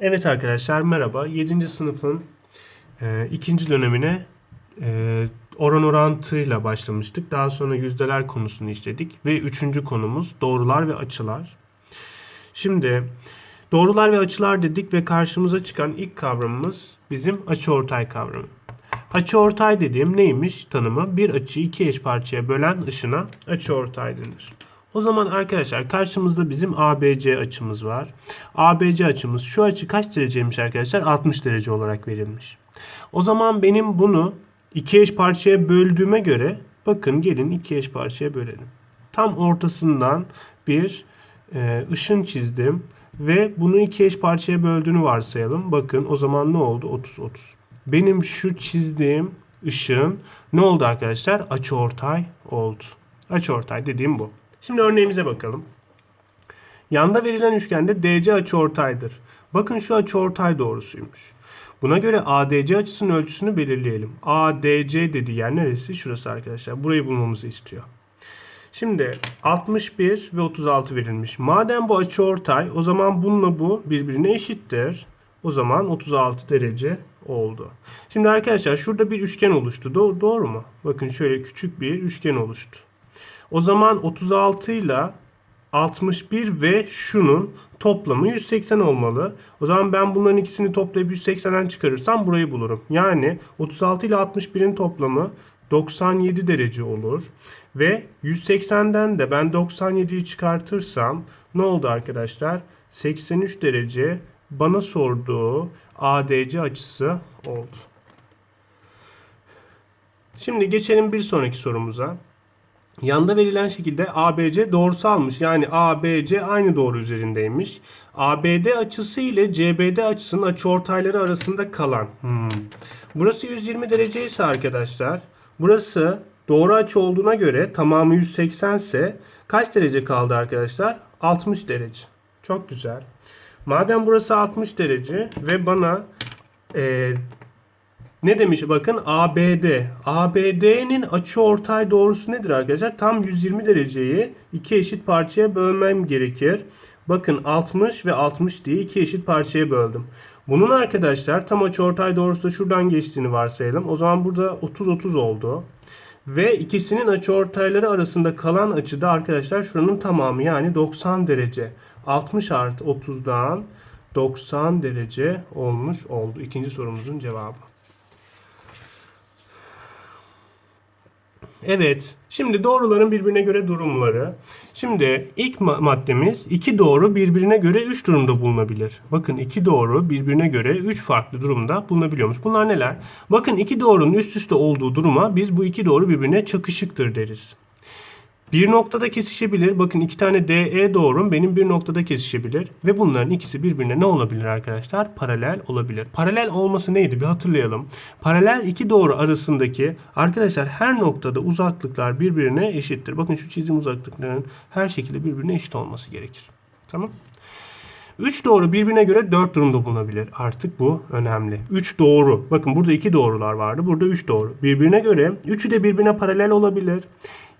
Evet arkadaşlar merhaba. 7. sınıfın e, ikinci dönemine e, oran orantıyla başlamıştık. Daha sonra yüzdeler konusunu işledik. Ve üçüncü konumuz doğrular ve açılar. Şimdi doğrular ve açılar dedik ve karşımıza çıkan ilk kavramımız bizim açıortay kavramı. Açıortay dediğim neymiş tanımı? Bir açıyı iki eş parçaya bölen ışına açıortay denir. O zaman arkadaşlar karşımızda bizim ABC açımız var. ABC açımız şu açı kaç dereceymiş arkadaşlar? 60 derece olarak verilmiş. O zaman benim bunu iki eş parçaya böldüğüme göre bakın gelin iki eş parçaya bölelim. Tam ortasından bir e, ışın çizdim ve bunu iki eş parçaya böldüğünü varsayalım. Bakın o zaman ne oldu? 30 30. Benim şu çizdiğim ışığın ne oldu arkadaşlar? Açıortay oldu. Açıortay dediğim bu. Şimdi örneğimize bakalım. Yanda verilen üçgende DC açıortaydır. Bakın şu açıortay doğrusuymuş. Buna göre ADC açısının ölçüsünü belirleyelim. ADC dediği yer neresi? Şurası arkadaşlar. Burayı bulmamızı istiyor. Şimdi 61 ve 36 verilmiş. Madem bu açıortay o zaman bununla bu birbirine eşittir. O zaman 36 derece oldu. Şimdi arkadaşlar şurada bir üçgen oluştu. Do- doğru mu? Bakın şöyle küçük bir üçgen oluştu. O zaman 36 ile 61 ve şunun toplamı 180 olmalı. O zaman ben bunların ikisini toplayıp 180'den çıkarırsam burayı bulurum. Yani 36 ile 61'in toplamı 97 derece olur. Ve 180'den de ben 97'yi çıkartırsam ne oldu arkadaşlar? 83 derece bana sorduğu ADC açısı oldu. Şimdi geçelim bir sonraki sorumuza. Yanda verilen şekilde ABC doğrusalmış. Yani ABC aynı doğru üzerindeymiş. ABD açısı ile CBD açısının açıortayları arasında kalan. Hmm. Burası 120 derece ise arkadaşlar. Burası doğru açı olduğuna göre tamamı 180 ise kaç derece kaldı arkadaşlar? 60 derece. Çok güzel. Madem burası 60 derece ve bana e, ne demiş bakın ABD. ABD'nin açı ortay doğrusu nedir arkadaşlar? Tam 120 dereceyi iki eşit parçaya bölmem gerekir. Bakın 60 ve 60 diye iki eşit parçaya böldüm. Bunun arkadaşlar tam açı ortay doğrusu da şuradan geçtiğini varsayalım. O zaman burada 30 30 oldu. Ve ikisinin açı ortayları arasında kalan açı da arkadaşlar şuranın tamamı yani 90 derece. 60 artı 30'dan 90 derece olmuş oldu. İkinci sorumuzun cevabı. Evet. Şimdi doğruların birbirine göre durumları. Şimdi ilk ma- maddemiz iki doğru birbirine göre üç durumda bulunabilir. Bakın iki doğru birbirine göre üç farklı durumda bulunabiliyormuş. Bunlar neler? Bakın iki doğrunun üst üste olduğu duruma biz bu iki doğru birbirine çakışıktır deriz. Bir noktada kesişebilir. Bakın iki tane DE doğrum benim bir noktada kesişebilir. Ve bunların ikisi birbirine ne olabilir arkadaşlar? Paralel olabilir. Paralel olması neydi? Bir hatırlayalım. Paralel iki doğru arasındaki arkadaşlar her noktada uzaklıklar birbirine eşittir. Bakın şu çizim uzaklıkların her şekilde birbirine eşit olması gerekir. Tamam. Üç doğru birbirine göre dört durumda bulunabilir. Artık bu önemli. Üç doğru. Bakın burada iki doğrular vardı. Burada üç doğru. Birbirine göre üçü de birbirine paralel olabilir.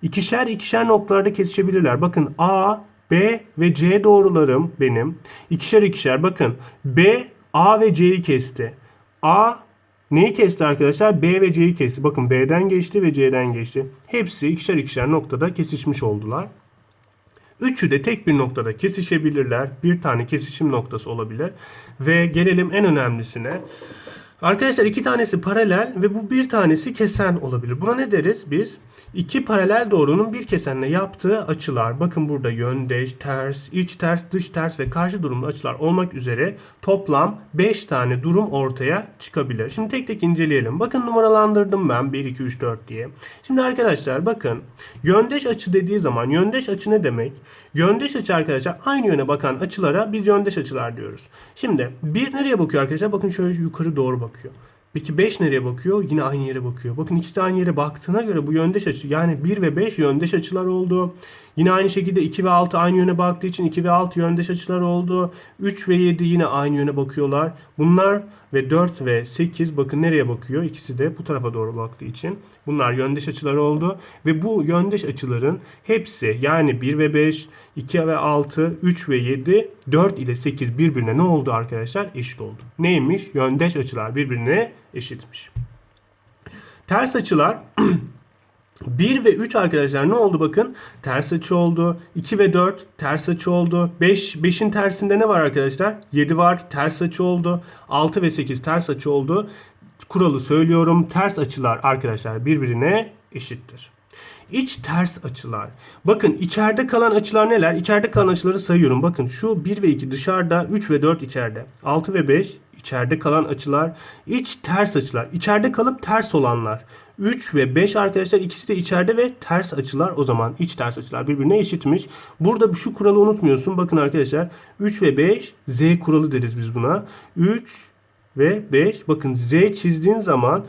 İkişer ikişer noktalarda kesişebilirler. Bakın A, B ve C doğrularım benim. İkişer ikişer. Bakın B, A ve C'yi kesti. A neyi kesti arkadaşlar? B ve C'yi kesti. Bakın B'den geçti ve C'den geçti. Hepsi ikişer ikişer noktada kesişmiş oldular. Üçü de tek bir noktada kesişebilirler. Bir tane kesişim noktası olabilir. Ve gelelim en önemlisine. Arkadaşlar iki tanesi paralel ve bu bir tanesi kesen olabilir. Buna ne deriz biz? İki paralel doğrunun bir kesenle yaptığı açılar. Bakın burada yöndeş, ters, iç ters, dış ters ve karşı durumlu açılar olmak üzere toplam 5 tane durum ortaya çıkabilir. Şimdi tek tek inceleyelim. Bakın numaralandırdım ben 1, 2, 3, 4 diye. Şimdi arkadaşlar bakın yöndeş açı dediği zaman yöndeş açı ne demek? Yöndeş açı arkadaşlar aynı yöne bakan açılara biz yöndeş açılar diyoruz. Şimdi bir nereye bakıyor arkadaşlar? Bakın şöyle yukarı doğru bakıyor. Peki 5 nereye bakıyor? Yine aynı yere bakıyor. Bakın ikisi de aynı yere baktığına göre bu yöndeş açı yani 1 ve 5 yöndeş açılar oldu. Yine aynı şekilde 2 ve 6 aynı yöne baktığı için 2 ve 6 yöndeş açılar oldu. 3 ve 7 yine aynı yöne bakıyorlar. Bunlar ve 4 ve 8 bakın nereye bakıyor? İkisi de bu tarafa doğru baktığı için. Bunlar yöndeş açılar oldu. Ve bu yöndeş açıların hepsi yani 1 ve 5, 2 ve 6, 3 ve 7, 4 ile 8 birbirine ne oldu arkadaşlar? Eşit oldu. Neymiş? Yöndeş açılar birbirine eşitmiş. Ters açılar 1 ve 3 arkadaşlar ne oldu bakın? Ters açı oldu. 2 ve 4 ters açı oldu. 5 5'in tersinde ne var arkadaşlar? 7 var. Ters açı oldu. 6 ve 8 ters açı oldu. Kuralı söylüyorum. Ters açılar arkadaşlar birbirine eşittir. İç ters açılar. Bakın içeride kalan açılar neler? İçeride kalan açıları sayıyorum. Bakın şu 1 ve 2 dışarıda, 3 ve 4 içeride. 6 ve 5 içeride kalan açılar. İç ters açılar. İçeride kalıp ters olanlar. 3 ve 5 arkadaşlar ikisi de içeride ve ters açılar. O zaman iç ters açılar birbirine eşitmiş. Burada şu kuralı unutmuyorsun. Bakın arkadaşlar 3 ve 5 Z kuralı deriz biz buna. 3 ve 5 bakın Z çizdiğin zaman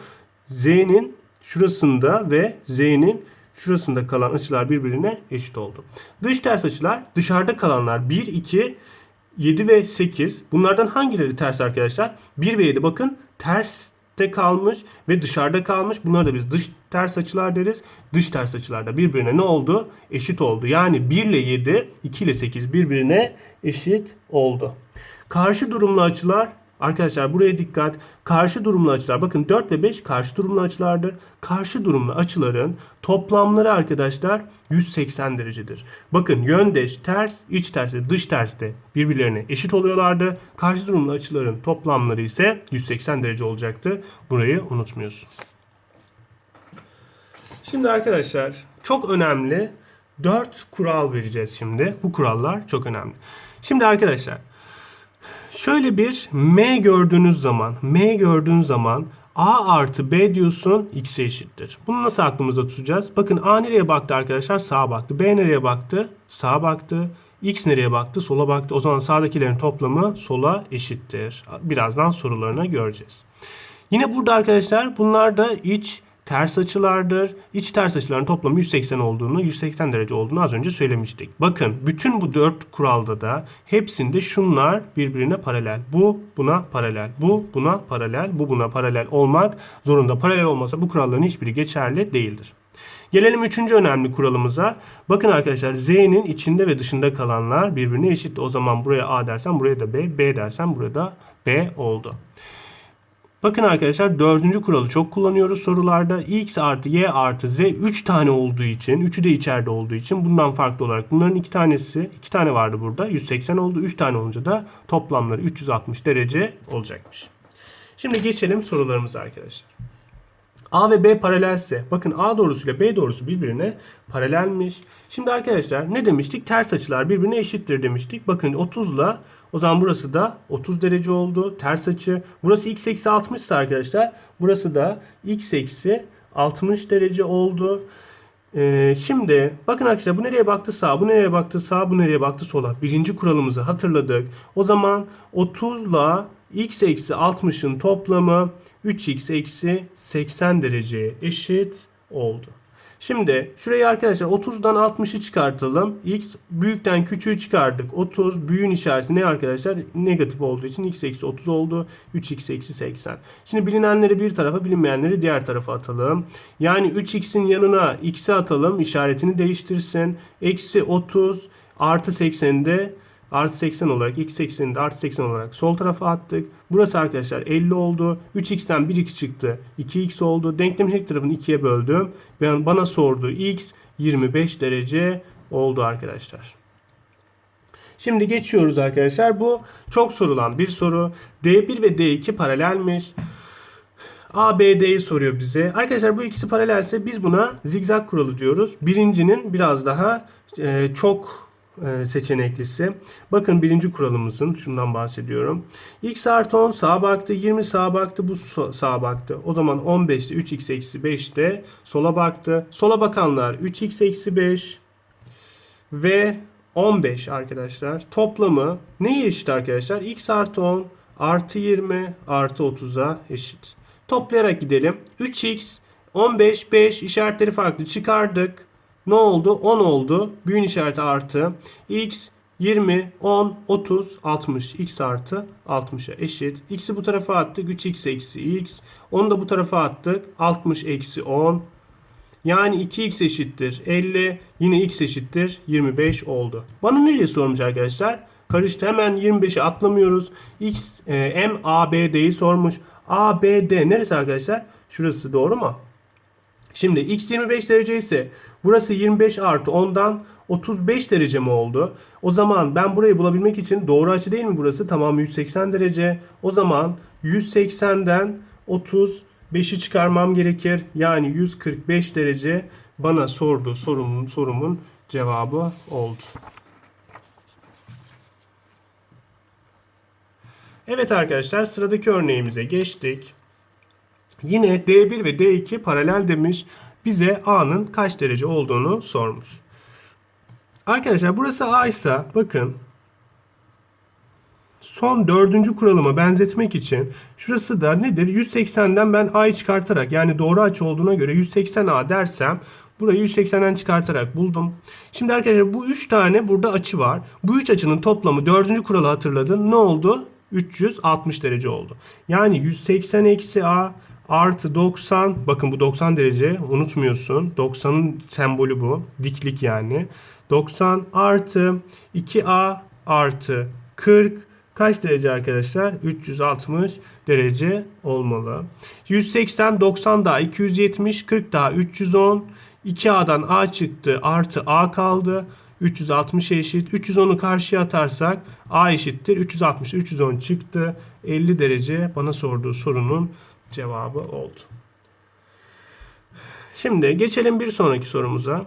Z'nin şurasında ve Z'nin şurasında kalan açılar birbirine eşit oldu. Dış ters açılar dışarıda kalanlar 1, 2, 7 ve 8. Bunlardan hangileri ters arkadaşlar? 1 ve 7 bakın terste kalmış ve dışarıda kalmış. Bunları da biz dış ters açılar deriz. Dış ters açılar da birbirine ne oldu? Eşit oldu. Yani 1 ile 7, 2 ile 8 birbirine eşit oldu. Karşı durumlu açılar Arkadaşlar buraya dikkat. Karşı durumlu açılar. Bakın 4 ve 5 karşı durumlu açılardır. Karşı durumlu açıların toplamları arkadaşlar 180 derecedir. Bakın yöndeş, ters, iç ters ve dış ters de birbirlerine eşit oluyorlardı. Karşı durumlu açıların toplamları ise 180 derece olacaktı. Burayı unutmuyorsun. Şimdi arkadaşlar çok önemli 4 kural vereceğiz şimdi. Bu kurallar çok önemli. Şimdi arkadaşlar Şöyle bir M gördüğünüz zaman, M gördüğün zaman A artı B diyorsun x'e eşittir. Bunu nasıl aklımızda tutacağız? Bakın A nereye baktı arkadaşlar? Sağa baktı. B nereye baktı? Sağa baktı. X nereye baktı? Sola baktı. O zaman sağdakilerin toplamı sola eşittir. Birazdan sorularına göreceğiz. Yine burada arkadaşlar bunlar da iç ters açılardır. İç ters açıların toplamı 180 olduğunu, 180 derece olduğunu az önce söylemiştik. Bakın bütün bu dört kuralda da hepsinde şunlar birbirine paralel. Bu buna paralel. Bu buna paralel. Bu buna paralel olmak zorunda. Paralel olmasa bu kuralların hiçbiri geçerli değildir. Gelelim üçüncü önemli kuralımıza. Bakın arkadaşlar Z'nin içinde ve dışında kalanlar birbirine eşit. O zaman buraya A dersen buraya da B, B dersen burada B oldu. Bakın arkadaşlar dördüncü kuralı çok kullanıyoruz sorularda. X artı Y artı Z 3 tane olduğu için, üçü de içeride olduğu için bundan farklı olarak bunların iki tanesi, iki tane vardı burada. 180 oldu. 3 tane olunca da toplamları 360 derece olacakmış. Şimdi geçelim sorularımıza arkadaşlar. A ve B paralelse. Bakın A doğrusu ile B doğrusu birbirine paralelmiş. Şimdi arkadaşlar ne demiştik? Ters açılar birbirine eşittir demiştik. Bakın 30 ile o zaman burası da 30 derece oldu. Ters açı. Burası x eksi 60 ise arkadaşlar. Burası da x eksi 60 derece oldu. Ee, şimdi bakın arkadaşlar bu nereye baktı sağ, bu nereye baktı sağ, bu nereye baktı sola. Birinci kuralımızı hatırladık. O zaman 30 ile x eksi 60'ın toplamı 3x eksi 80 dereceye eşit oldu. Şimdi şurayı arkadaşlar 30'dan 60'ı çıkartalım. X büyükten küçüğü çıkardık. 30 büyüğün işareti ne arkadaşlar? Negatif olduğu için x eksi 30 oldu. 3x eksi 80. Şimdi bilinenleri bir tarafa bilinmeyenleri diğer tarafa atalım. Yani 3x'in yanına x'i atalım. işaretini değiştirsin. Eksi 30 artı 80'i de artı 80 olarak x eksenini de artı 80 olarak sol tarafa attık. Burası arkadaşlar 50 oldu. 3x'ten 1x çıktı. 2x oldu. Denklemin her tarafını 2'ye böldüm. Ben bana sordu x 25 derece oldu arkadaşlar. Şimdi geçiyoruz arkadaşlar. Bu çok sorulan bir soru. D1 ve D2 paralelmiş. ABD'yi soruyor bize. Arkadaşlar bu ikisi paralelse biz buna zigzag kuralı diyoruz. Birincinin biraz daha e, çok seçeneklisi. Bakın birinci kuralımızın şundan bahsediyorum. X artı 10 sağa baktı. 20 sağa baktı. Bu sağa baktı. O zaman 15'te 3x eksi 5'te sola baktı. Sola bakanlar 3x eksi 5 ve 15 arkadaşlar. Toplamı neye eşit arkadaşlar? x artı 10 artı 20 artı 30'a eşit. Toplayarak gidelim. 3x 15 5 işaretleri farklı çıkardık. Ne oldu? 10 oldu. Büyün işareti artı. X 20, 10, 30, 60. X artı 60'a eşit. X'i bu tarafa attık. 3x eksi x. Onu da bu tarafa attık. 60 eksi 10. Yani 2x eşittir 50. Yine x eşittir 25 oldu. Bana nereye sormuş arkadaşlar? Karıştı. Hemen 25'i atlamıyoruz. X, e, M, A, B, D'yi sormuş. A, B, D neresi arkadaşlar? Şurası doğru mu? Şimdi x 25 derece ise burası 25 artı 10'dan 35 derece mi oldu? O zaman ben burayı bulabilmek için doğru açı değil mi burası? Tamam 180 derece. O zaman 180'den 35'i çıkarmam gerekir. Yani 145 derece bana sorduğu sorumun, sorumun cevabı oldu. Evet arkadaşlar sıradaki örneğimize geçtik. Yine D1 ve D2 paralel demiş. Bize A'nın kaç derece olduğunu sormuş. Arkadaşlar burası A ise bakın son dördüncü kuralıma benzetmek için şurası da nedir? 180'den ben A'yı çıkartarak yani doğru açı olduğuna göre 180A dersem burayı 180'den çıkartarak buldum. Şimdi arkadaşlar bu 3 tane burada açı var. Bu 3 açının toplamı dördüncü kuralı hatırladın. Ne oldu? 360 derece oldu. Yani 180 eksi A artı 90 bakın bu 90 derece unutmuyorsun 90'ın sembolü bu diklik yani 90 artı 2a artı 40 kaç derece arkadaşlar 360 derece olmalı 180 90 daha 270 40 daha 310 2a'dan a çıktı artı a kaldı 360 eşit. 310'u karşıya atarsak a eşittir. 360 310 çıktı. 50 derece bana sorduğu sorunun cevabı oldu. Şimdi geçelim bir sonraki sorumuza.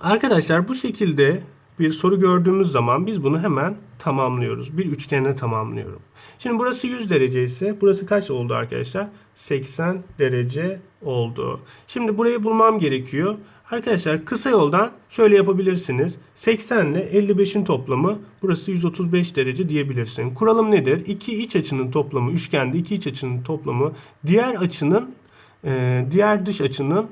Arkadaşlar bu şekilde bir soru gördüğümüz zaman biz bunu hemen tamamlıyoruz. Bir üçgene tamamlıyorum. Şimdi burası 100 derece ise burası kaç oldu arkadaşlar? 80 derece oldu. Şimdi burayı bulmam gerekiyor. Arkadaşlar kısa yoldan şöyle yapabilirsiniz. 80 ile 55'in toplamı burası 135 derece diyebilirsin. Kuralım nedir? İki iç açının toplamı üçgende iki iç açının toplamı diğer açının e, diğer dış açının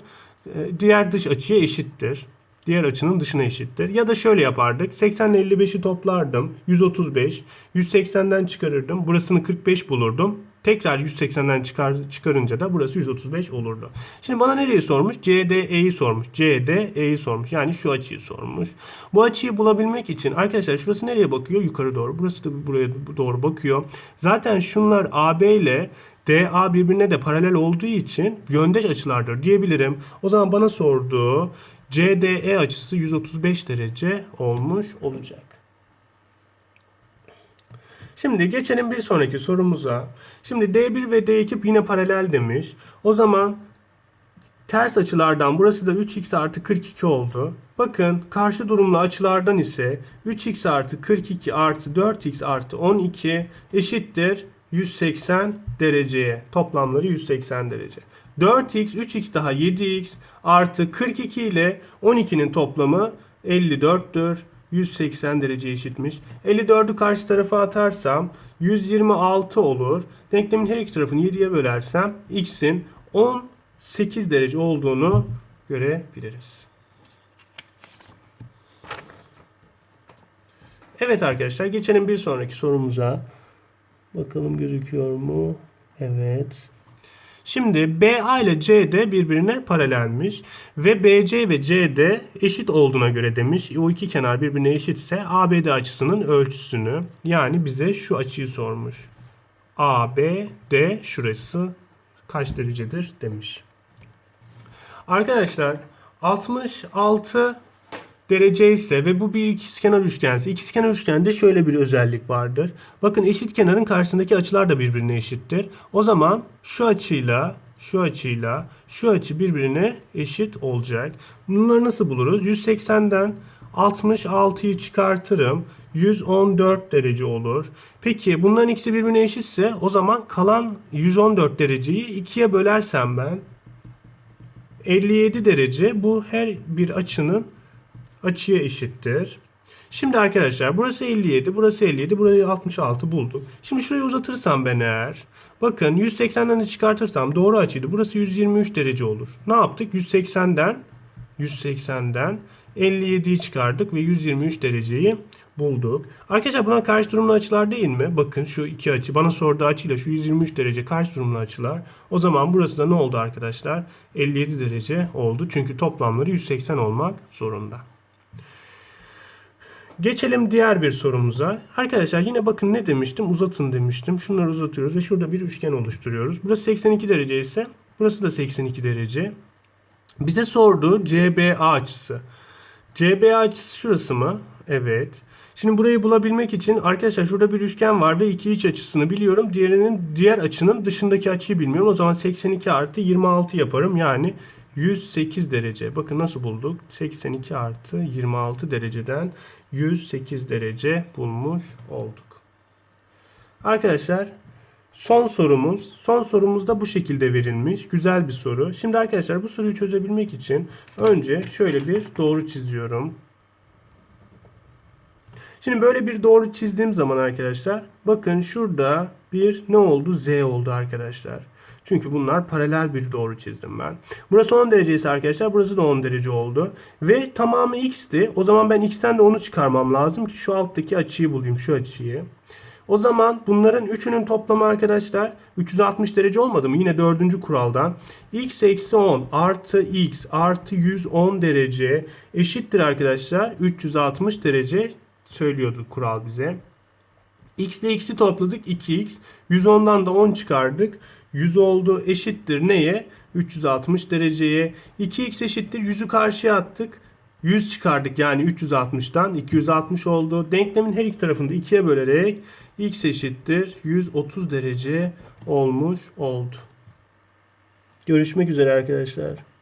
e, diğer dış açıya eşittir. Diğer açının dışına eşittir. Ya da şöyle yapardık. 80 ile 55'i toplardım. 135. 180'den çıkarırdım. Burasını 45 bulurdum. Tekrar 180'den çıkar, çıkarınca da burası 135 olurdu. Şimdi bana nereyi sormuş? CDE'yi sormuş. CDE'yi sormuş. Yani şu açıyı sormuş. Bu açıyı bulabilmek için arkadaşlar şurası nereye bakıyor? Yukarı doğru. Burası da buraya doğru bakıyor. Zaten şunlar AB ile DA birbirine de paralel olduğu için yöndeş açılardır diyebilirim. O zaman bana sorduğu CDE açısı 135 derece olmuş olacak. Şimdi geçelim bir sonraki sorumuza. Şimdi D1 ve D2 yine paralel demiş. O zaman ters açılardan burası da 3x artı 42 oldu. Bakın karşı durumlu açılardan ise 3x artı 42 artı 4x artı 12 eşittir 180 dereceye. Toplamları 180 derece. 4x, 3x daha 7x artı 42 ile 12'nin toplamı 54'tür. 180 derece eşitmiş. 54'ü karşı tarafa atarsam 126 olur. Denklemin her iki tarafını 7'ye bölersem x'in 18 derece olduğunu görebiliriz. Evet arkadaşlar geçelim bir sonraki sorumuza. Bakalım gözüküyor mu? Evet. Şimdi BA ile CD birbirine paralelmiş ve BC ve CD eşit olduğuna göre demiş. O iki kenar birbirine eşitse ABD açısının ölçüsünü yani bize şu açıyı sormuş. ABD şurası kaç derecedir demiş. Arkadaşlar 66 derece ise ve bu bir ikizkenar üçgense ikizkenar üçgende şöyle bir özellik vardır. Bakın eşit kenarın karşısındaki açılar da birbirine eşittir. O zaman şu açıyla şu açıyla şu açı birbirine eşit olacak. Bunları nasıl buluruz? 180'den 66'yı çıkartırım. 114 derece olur. Peki bunların ikisi birbirine eşitse o zaman kalan 114 dereceyi 2'ye bölersem ben 57 derece bu her bir açının açıya eşittir. Şimdi arkadaşlar burası 57, burası 57, burayı 66 bulduk. Şimdi şurayı uzatırsam ben eğer. Bakın 180'den de çıkartırsam doğru açıydı. Burası 123 derece olur. Ne yaptık? 180'den 180'den 57'yi çıkardık ve 123 dereceyi bulduk. Arkadaşlar buna karşı durumlu açılar değil mi? Bakın şu iki açı bana sorduğu açıyla şu 123 derece karşı durumlu açılar. O zaman burası da ne oldu arkadaşlar? 57 derece oldu. Çünkü toplamları 180 olmak zorunda. Geçelim diğer bir sorumuza. Arkadaşlar yine bakın ne demiştim? Uzatın demiştim. Şunları uzatıyoruz ve şurada bir üçgen oluşturuyoruz. Burası 82 derece ise burası da 82 derece. Bize sorduğu CBA açısı. CBA açısı şurası mı? Evet. Şimdi burayı bulabilmek için arkadaşlar şurada bir üçgen var ve iki iç açısını biliyorum. Diğerinin diğer açının dışındaki açıyı bilmiyorum. O zaman 82 artı 26 yaparım. Yani 108 derece. Bakın nasıl bulduk? 82 artı 26 dereceden 108 derece bulmuş olduk. Arkadaşlar son sorumuz. Son sorumuz da bu şekilde verilmiş. Güzel bir soru. Şimdi arkadaşlar bu soruyu çözebilmek için önce şöyle bir doğru çiziyorum. Şimdi böyle bir doğru çizdiğim zaman arkadaşlar bakın şurada bir ne oldu? Z oldu arkadaşlar. Çünkü bunlar paralel bir doğru çizdim ben. Burası 10 derece ise arkadaşlar burası da 10 derece oldu. Ve tamamı x'ti. O zaman ben x'ten de onu çıkarmam lazım ki şu alttaki açıyı bulayım. Şu açıyı. O zaman bunların üçünün toplamı arkadaşlar 360 derece olmadı mı? Yine dördüncü kuraldan. x eksi 10 artı x artı 110 derece eşittir arkadaşlar 360 derece söylüyordu kural bize. x ile x'i topladık 2x. 110'dan da 10 çıkardık. 100 oldu eşittir neye? 360 dereceye. 2x eşittir 100'ü karşıya attık. 100 çıkardık yani 360'tan 260 oldu. Denklemin her iki tarafını da 2'ye bölerek x eşittir 130 derece olmuş oldu. Görüşmek üzere arkadaşlar.